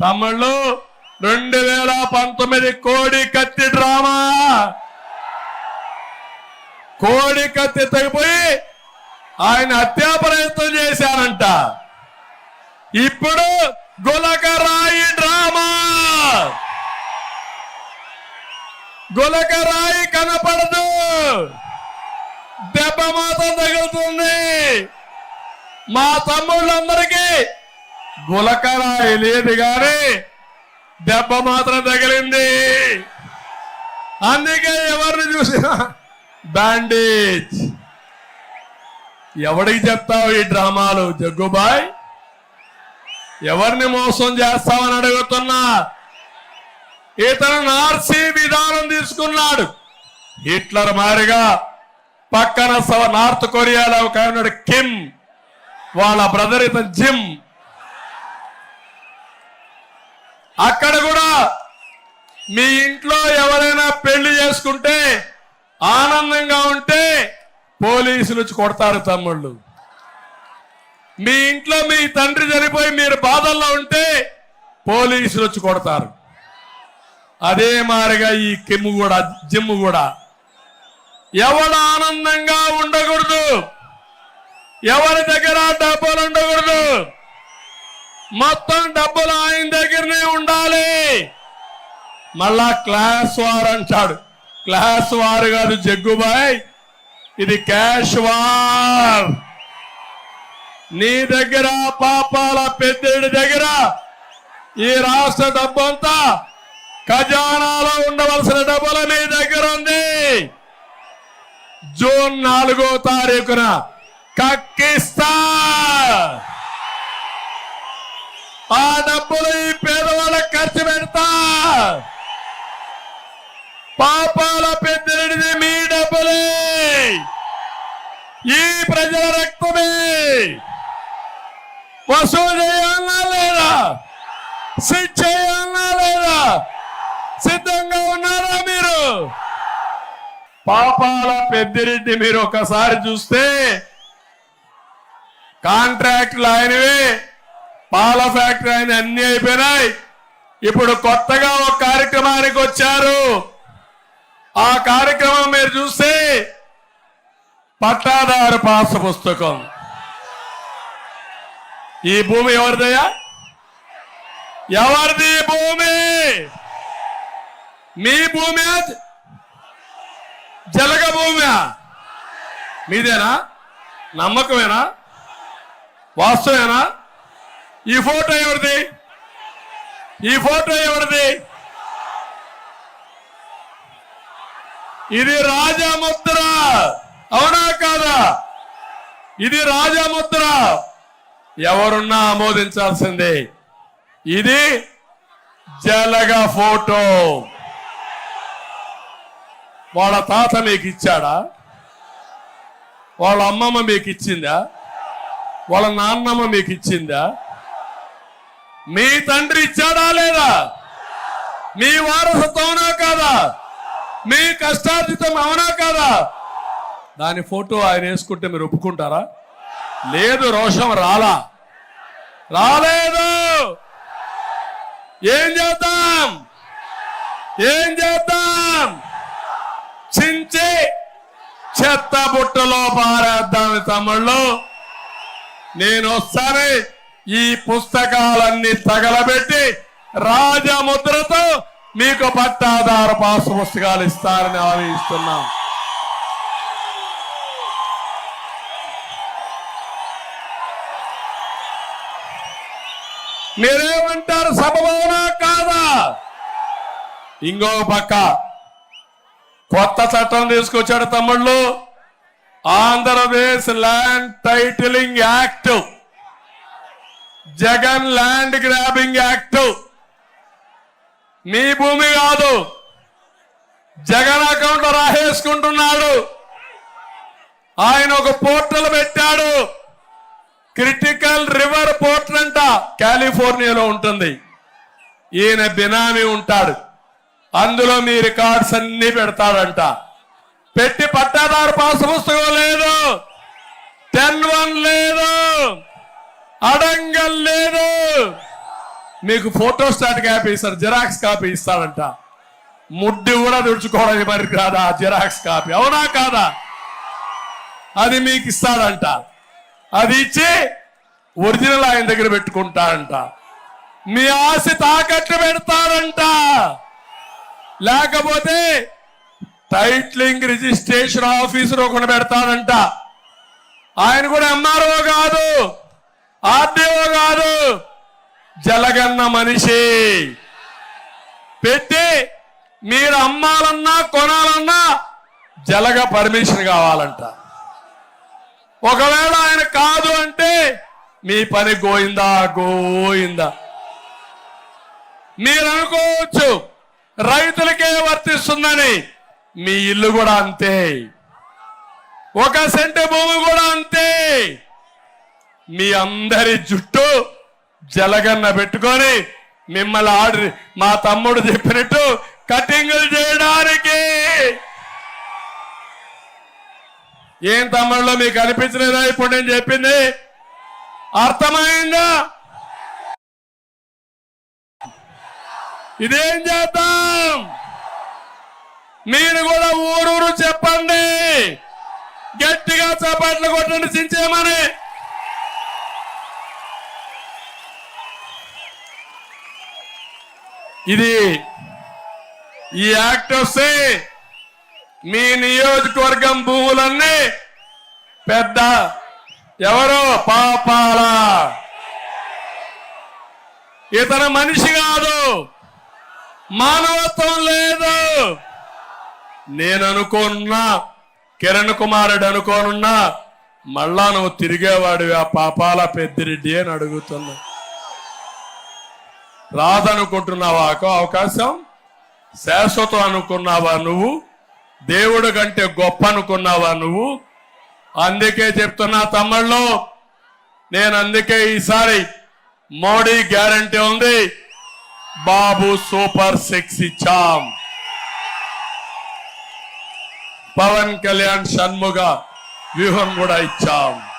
తమ్ముళ్ళు రెండు వేల పంతొమ్మిది కోడి కత్తి డ్రామా. కోడి కత్తి తెగిపోయి ఆయన హత్యా ప్రయత్నం చేశారంట. ఇప్పుడు గులకరాయి డ్రామా. గులకరాయి కనపడదు. దెబ్బ మాత్రం తగులుతుంది. మా తమ్ముళ్ళందరికీ గులకరాయి లేదు కానీ దెబ్బ మాత్రం తగిలింది. అందుకే ఎవరిని చూసినా బ్యాండేజ్. ఎవడికి చెప్తావు ఈ డ్రామాలు జగ్గుబాయ్? ఎవరిని మోసం చేస్తావని అడుగుతున్నా. ఇతను నార్సీ విధానం తీసుకున్నాడు. హిట్లర్ మారిగా పక్కన సవ నార్త్ కొరియాలో ఒక కిమ్. వాళ్ళ బ్రదర్ ఇతను జిమ్. అక్కడ కూడా మీ ఇంట్లో ఎవరైనా పెళ్ళి చేసుకుంటే ఆనందంగా ఉంటే పోలీసులు వచ్చి కొడతారు తమ్ముళ్ళు. మీ ఇంట్లో మీ తండ్రి చనిపోయి మీరు బాధల్లో ఉంటే పోలీసులు వచ్చి కొడతారు. అదే మారిగా ఈ కిమ్ము కూడా జిమ్ కూడా. ఎవడు ఆనందంగా ఉండకూడదు. ఎవరి దగ్గర మొత్తం డబ్బులు ఆయన దగ్గరనే ఉండాలి. మళ్ళా క్లాస్ వార్ అంటాడు. క్లాస్ వార్ కాదు జగ్గుబాయ్ ఇది క్యాష్ వార్. నీ దగ్గర పాపాల పెద్దడి దగ్గర ఈ రాష్ట్ర డబ్బు అంతా ఖజానాలో ఉండవలసిన డబ్బులు నీ దగ్గర ఉంది. జూన్ నాలుగో తారీఖున కక్కిస్తా. ఆ డబ్బులు ఈ పేదవాళ్ళకి ఖర్చు పెడతా. పాపాల పెద్దడిది మీ డబ్బులే. ఈ ప్రజల రక్తమే. వసూలు చేయాలన్నా లేదా? సిట్ చేయాలన్నా లేదా? సిద్ధంగా ఉన్నారా మీరు? పాపాల పెద్దిరెడ్డి మీరు ఒకసారి చూస్తే కాంట్రాక్ట్లు ఆయనవే. పాల ఫ్యాక్టరీ ఆయన అన్ని అయిపోయినాయి. ఇప్పుడు కొత్తగా ఒక కార్యక్రమానికి వచ్చారు. ఆ కార్యక్రమం మీరు చూస్తే పట్టాదారు పాస పుస్తకం. ఈ భూమి ఎవరిదయ్యా? ఎవరిది భూమి? మీ భూమి జలగ భూమి మీదేనా? నమ్మకమేనా? వాస్తవేనా? ఈ ఫోటో ఎవరిది? ఈ ఫోటో ఎవరిది? ఇది రాజముద్ర. అవునా కాదా? ఇది రాజముద్ర. ఎవరున్నా ఆమోదించాల్సిందే. ఇది జలగ ఫోటో. వాళ్ళ తాత మీకు ఇచ్చాడా వాళ్ళ అమ్మమ్మ మీకు ఇచ్చిందా వాళ్ళ నాన్నమ్మ మీకు ఇచ్చిందా మీ తండ్రి ఇచ్చాడా లేదా? మీ వారసత్వం కాదా? మీ కష్టార్జితం అవునా కాదా? దాని ఫోటో ఆయన వేసుకుంటే మీరు ఒప్పుకుంటారా? లేదు రోషం రాలా. రాలేదు. ఏం చేద్దాం? ఏం చేద్దాం? చించి చెత్త బుట్టలో పారేద్దాం తమ్ముళ్ళు. నేను వస్తానే. ఈ పుస్తకాలన్నీ తగలబెట్టి రాజముద్రతో మీకు పట్టాధార పాసు పుస్తకాలు ఇస్తారని ఆలోచిస్తున్నాం మీరేమంటారు? సభవనా కాదా? ఇంకో పక్క. కొత్త చట్టం తీసుకొచ్చాడు తమ్ముళ్ళు. Andhra Pradesh land titling act. Jagan land grabbing act. మీ భూమి కాదు. జగన్ అకౌంట్ రాసేసుకుంటున్నాడు. ఆయన ఒక పోర్టల్ పెట్టాడు. క్రిటికల్ రివర్ పోర్టల్ అంట. కాలిఫోర్నియాలో ఉంటుంది. ఈయన బినామీ ఉంటాడు. అందులో మీ రికార్డ్స్ అన్ని పెడతాడంట. పెట్టి పట్టాదారు పాస్ పుస్తకం లేదు. టెన్ అడంగల్ లేదు. మీకు ఫోటో స్టాట్ కాపీ ఇస్తారు జిరాక్స్ కాపీ ఇస్తాడంట. ముడ్డి కూడా తుడుచుకోవడానికి మరి కాదా జిరాక్స్ కాపీ. అవునా కాదా? అది మీకు ఇస్తాడంట. అది ఇచ్చి ఒరిజినల్ ఆయన దగ్గర పెట్టుకుంటాడంట. మీ ఆశ తాకట్టు పెడతాడంట. లేకపోతే టైట్లింగ్ రిజిస్ట్రేషన్ ఆఫీసర్ ఒకటి పెడతాడంట. ఆయన కూడా ఎంఆర్ఓ కాదు. ఆర్డీఓ గారు జలగన్న మనిషి. పెట్టి మీరు అమ్మాలన్నా కొనాలన్నా జలగ పర్మిషన్ కావాలంట. ఒకవేళ ఆయన కాదు అంటే మీ పని గోయిందా గోయిందా? మీరు అనుకోవచ్చు రైతులకే వర్తిస్తుందని మీ ఇల్లు కూడా అంతే. ఒక సెంటు భూమి కూడా అంతే. మీ అందరి జుట్టు జలగన్న పెట్టుకొని మిమ్మల్ని ఆర్డర్ మా తమ్ముడు చెప్పినట్టు కటింగులు చేయడానికి. ఏం తమ్ముళ్ళు మీకు అనిపించలేదా? ఇప్పుడు నేను చెప్పింది అర్థమైందా? ఇదేం చేద్దాం? మీరు కూడా ఊరూరు చెప్పండి. గట్టిగా చపాట్లు కొట్టండి చించేమని ఇది ఈ యాక్ట్ వస్తే మీ నియోజకవర్గం భూములన్నీ పెద్ద ఎవరో పాపాల. ఇతను మనిషి కాదు. మానవత్వం లేదు. నేను అనుకోనున్నా కిరణ్ కుమారుడు అనుకోనున్నా మళ్ళా నువ్వు తిరిగేవాడివి ఆ పాపాల పెద్దిరెడ్డి అని అడుగుతున్నా. రాదనుకుంటున్నావా? అవకాశం? శాశ్వతం అనుకున్నావా నువ్వు? దేవుడు కంటే గొప్ప అనుకున్నావా నువ్వు? అందుకే చెప్తున్నా తమ్ముళ్ళు నేను అందుకే ఈసారి మోడీ గ్యారంటీ ఉంది. బాబు సూపర్ సిక్స్ ఇచ్చాం. పవన్ కళ్యాణ్ షణ్ముగ వ్యూహం కూడా ఇచ్చాం.